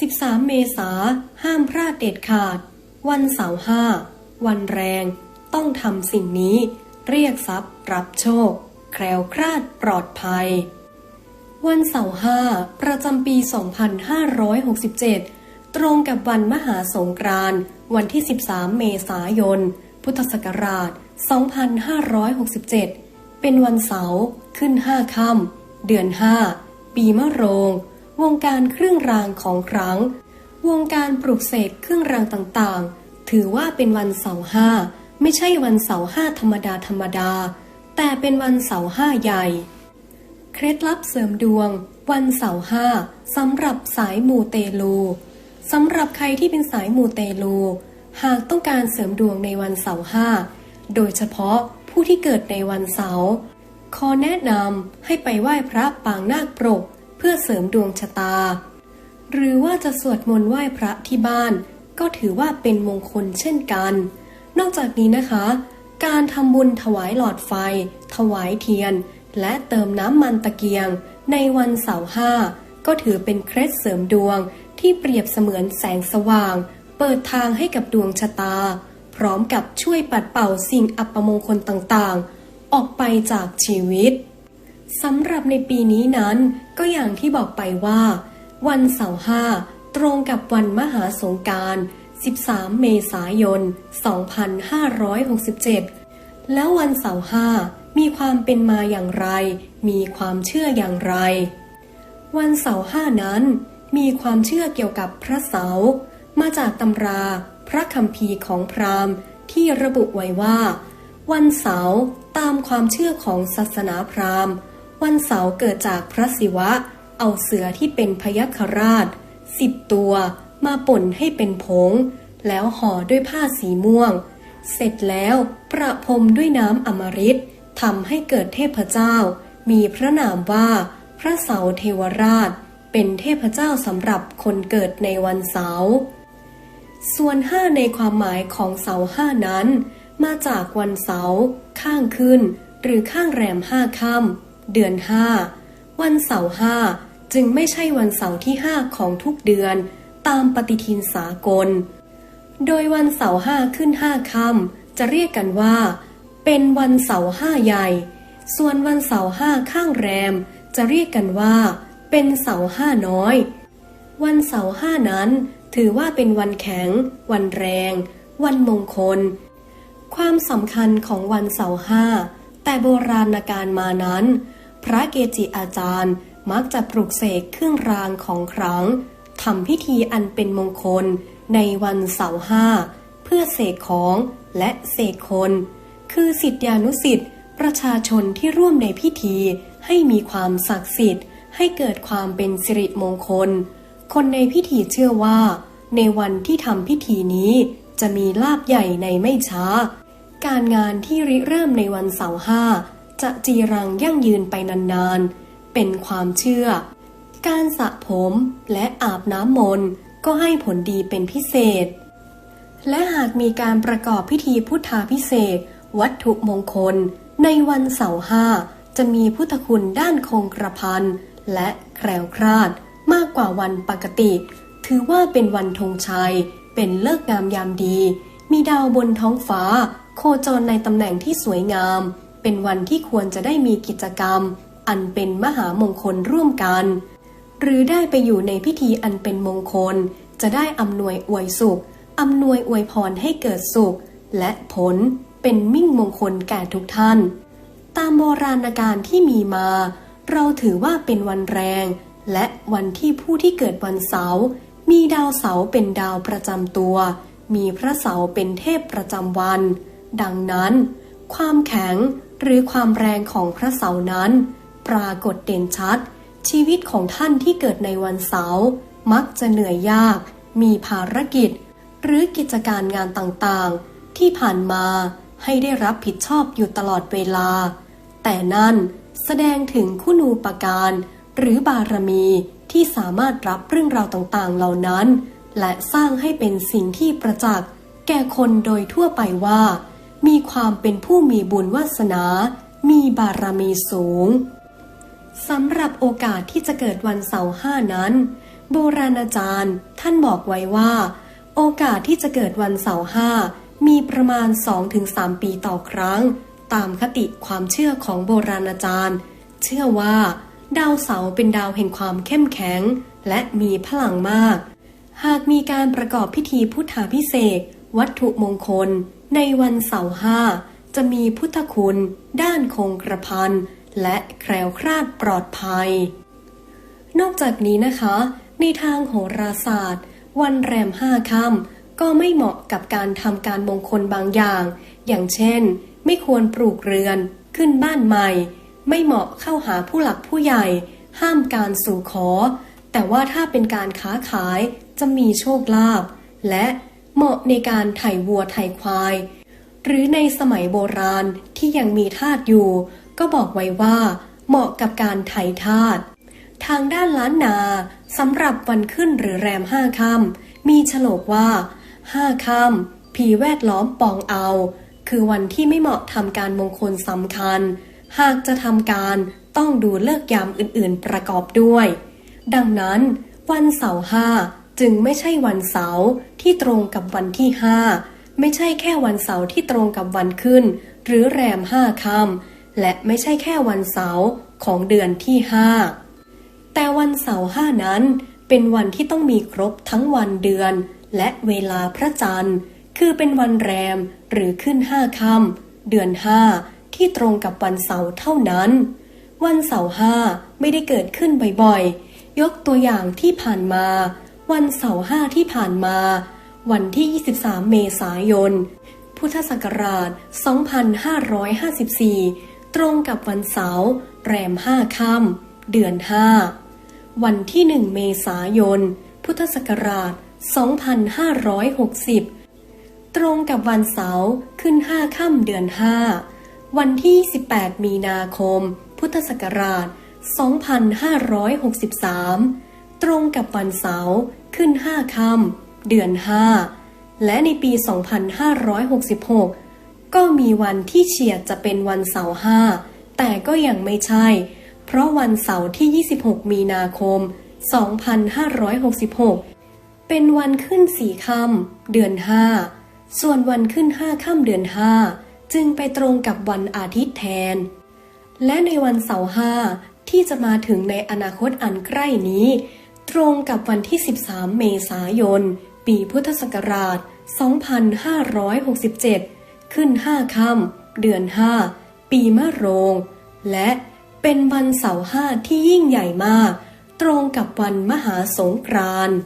13 เมษาห้ามพลาดเด็ดขาด วันเสาร์ห้า วันแรง ต้องทำสิ่งนี้ เรียกทรัพย์ รับโชค แคล้วคลาดปลอดภัย วันเสาร์ห้า ประจำปี 2567 ตรงกับวันมหาสงกรานต์วันที่ 13 เมษายน พุทธศักราช 2567 เป็นวันเสาร์ขึ้น 5 ค่ำเดือน 5 ปีมะโรง วงการเครื่องรางของครั้ง วงการปลุกเสกเครื่องรางต่างๆ ถือว่าเป็นวันเสาร์ห้า ไม่ใช่วันเสาร์ห้าธรรมดาธรรมดา แต่เป็นวันเสาร์ห้าใหญ่ เคล็ดลับเสริมดวง วันเสาร์ห้าสำหรับสายมูเตลูสำหรับใครที่เป็นสายมูเตลูหากต้องการเสริมดวงในวันเสาร์ห้า โดยเฉพาะผู้ที่เกิดในวันเสาร์ขอแนะนำให้ไปไหว้พระปางนาคปรก เพื่อเสริมดวงชะตา หรือว่าจะสวดมนต์ไหว้พระที่บ้าน ก็ถือว่าเป็นมงคลเช่นกัน นอกจากนี้นะคะ การทำบุญถวายหลอดไฟ ถวายเทียน และเติมน้ำมันตะเกียง ในวันเสาร์ห้าก็ถือเป็นเคล็ดเสริมดวงที่เปรียบเสมือนแสงสว่าง เปิดทางให้กับดวงชะตา พร้อมกับช่วยปัดเป่าสิ่งอัปมงคลต่างๆ ออกไปจากชีวิต สำหรับในปีนี้นั้นก็อย่างที่บอกไปว่า วันเสาร์ห้าตรงกับวันมหาสงการ 13 เมษายน 2567 แล้ววันเสาร์ห้ามีความเป็นมาอย่างไร มีความเชื่ออย่างไร วันเสาร์ห้านั้น มีความเชื่อเกี่ยวกับพระเสามาจากตำราพระคัมภีร์ของพราหมณ์ที่ระบุไว้ว่า วันเสาร์ตามความเชื่อของศาสนาพราหมณ์ วันเสาร์เกิดจากพระศิวะ เอาเสือที่เป็นพยัคฆราชสิบตัวมาป่นให้เป็นผง แล้วห่อด้วยผ้าสีม่วง เสร็จแล้วประพรมด้วยน้ำอมฤตทำให้เกิดเทพเจ้า มีพระนามว่า พระเสาเทวราช เป็นเทพเจ้าสำหรับคนเกิดในวันเสาร์ส่วนห้าในความหมายของเสาห้านั้น มาจากวันเสาร์ข้างขึ้น หรือข้างแรมห้าค่ำ เดือนห้าวันเสาร์ห้าจึงไม่ใช่วันเสาร์ที่ห้าของทุกเดือน ตามปฏิทินสากล โดยวันเสาร์ห้าขึ้นห้าค่ำจะเรียกกันว่า เป็นวันเสาร์ห้าใหญ่ ส่วนวันเสาร์ห้าข้างแรม จะเรียกกันว่า เป็นเสาร์ห้าน้อย วันเสาร์ห้านั้นถือว่าเป็นวันแข็ง วันแรง วันมงคล ความสำคัญของวันเสาร์ห้าแต่โบราณกาลมานั้น พระเกจิอาจารย์มักจะปลุกเสกเครื่องรางของขลังทำพิธีอันเป็นมงคลในวันเสาร์ห้าเพื่อเสกของและเสกคน คือสิทธิานุสิทธิ์ประชาชนที่ร่วมในพิธีให้มีความศักดิ์สิทธิ์ ให้เกิดความเป็นสิริมงคล คนในพิธีเชื่อว่า ในวันที่ทำพิธีนี้จะมีลาบใหญ่ในไม่ช้า การงานที่ริเริ่มในวันเสาร์ห้า จะจีรังยั่งยืนไปนานๆ เป็นความเชื่อ การสระผมและอาบน้ำมนต์ก็ให้ผลดีเป็นพิเศษ และหากมีการประกอบพิธีพุทธาพิเศษ วัตถุมงคล ในวันเสาร์ห้าจะมีพุทธคุณด้านคงกระพันและแคล้วคลาดมากกว่าวันปกติ ถือว่าเป็นวันธงชัย เป็นเลิกงามยามดี มีดาวบนท้องฟ้า โคจรในตำแหน่งที่สวยงาม เป็นวันที่ควรจะได้มีกิจกรรม อันเป็นมหามงคลร่วมกัน หรือได้ไปอยู่ในพิธีอันเป็นมงคล จะได้อำนวยอวยสุขอำนวยอวยพรให้เกิดสุข และผลเป็นมิ่งมงคลแก่ทุกท่าน ตามโบราณกาลที่มีมา เราถือว่าเป็นวันแรง และวันที่ผู้ที่เกิดวันเสาร์มีดาวเสาร์เป็นดาวประจำตัว มีพระเสาร์เป็นเทพประจำวัน ดังนั้น ความแข็งหรือความแรงของพระเสาร์นั้น ปรากฏเด่นชัด ชีวิตของท่านที่เกิดในวันเสาร์มักจะเหนื่อยยาก มีภารกิจ หรือกิจการงานต่างๆ ที่ผ่านมาให้ได้รับผิดชอบอยู่ตลอดเวลา แต่นั่นแสดงถึงคุณูปการ หรือบารมีที่สามารถรับเรื่องราวต่างๆ เหล่านั้น และสร้างให้เป็นสิ่งที่ประจักษ์แก่คนโดยทั่วไปว่า มีความเป็นผู้มีบุญวาสนา มีบารมีสูงสำหรับโอกาสที่จะเกิดวันเสาร์ห้านั้น โบราณอาจารย์ท่านบอกไว้ว่า โอกาสที่จะเกิดวันเสาร์ห้ามีประมาณ 2-3 ปีต่อครั้ง ตามคติความเชื่อของโบราณอาจารย์ เชื่อว่า ดาวเสาร์เป็นดาวแห่งความเข้มแข็ง และมีพลังมาก หากมีการประกอบพิธีพุทธาพิเศษ วัตถุมงคล ในวันเสาร์ห้าจะมีพุทธคุณ ด้านคงกระพันและแคล้วคลาดปลอดภัย นอกจากนี้นะคะ ในทางโหราศาสตร์ วันแรมห้าค่ำก็ไม่เหมาะกับการทำการมงคลบางอย่าง อย่างเช่น ไม่ควรปลูกเรือน ขึ้นบ้านใหม่ ไม่เหมาะเข้าหาผู้หลักผู้ใหญ่ ห้ามการสู่ขอ แต่ว่าถ้าเป็นการค้าขายจะมีโชคลาภและ เหมาะในการไถ่วัวไถ่ควาย หรือในสมัยโบราณที่ยังมีทาสอยู่ ก็บอกไว้ว่า เหมาะกับการไถ่ทาสทางด้านล้านนาสำหรับวันขึ้นหรือแรมห้าค่ำมีฉลกว่าห้าค่ำผีแวดล้อมปองเอา คือวันที่ไม่เหมาะทำการมงคลสำคัญ หากจะทำการต้องดูเลิกยามอื่นๆประกอบด้วย ดังนั้น วันเสาร์ห้า จึงไม่ใช่วันเสาร์ที่ตรงกับวันที่ห้าไม่ใช่แค่วันเสาร์ที่ตรงกับวันขึ้น หรือแรมห้าค่ำและไม่ใช่แค่วันเสาร์ของเดือนที่ห้าแต่วันเสาร์ห้านั้นเป็นวันที่ต้องมีครบทั้งวันเดือน และเวลาพระจันทร์ คือเป็นวันแรมหรือขึ้นห้าค่ำเดือนห้าที่ตรงกับวันเสาร์เท่านั้น วันเสาร์ห้าไม่ได้เกิดขึ้นบ่อยๆ ยกตัวอย่างที่ผ่านมา วันเสาร์ห้าที่ผ่านมา วันที่ 23 เมษายน พุทธศักราช 2554 ตรงกับวันเสาร์แรมห้าค่ำเดือนห้าวันที่ 1 เมษายน พุทธศักราช 2560 ตรงกับวันเสาร์ขึ้นห้าค่ำเดือนห้าวันที่ 18 มีนาคม พุทธศักราช 2563 ตรงกับวันเสาร์ ขึ้นห้าค่ำเดือนห้าและในปี 2566 ก็มีวันที่เฉียดจะเป็นวันเสาร์ห้าแต่ก็ยังไม่ใช่ เพราะวันเสาร์ที่ 26 มีนาคม 2566 เป็นวันขึ้นสี่ค่ำเดือนห้าส่วนวันขึ้นห้าค่ำเดือนห้าจึงไปตรงกับวันอาทิตย์แทน และในวันเสาร์ห้าที่จะมาถึงในอนาคตอันใกล้นี้ ตรงกับวันที่ 13 เมษายน ปีพุทธศักราช 2567 ขึ้น 5 ค่ำเดือน 5 ปีมะโรง และเป็นวันเสาร์ห้าที่ยิ่งใหญ่มาก ตรงกับวันมหาสงกรานต์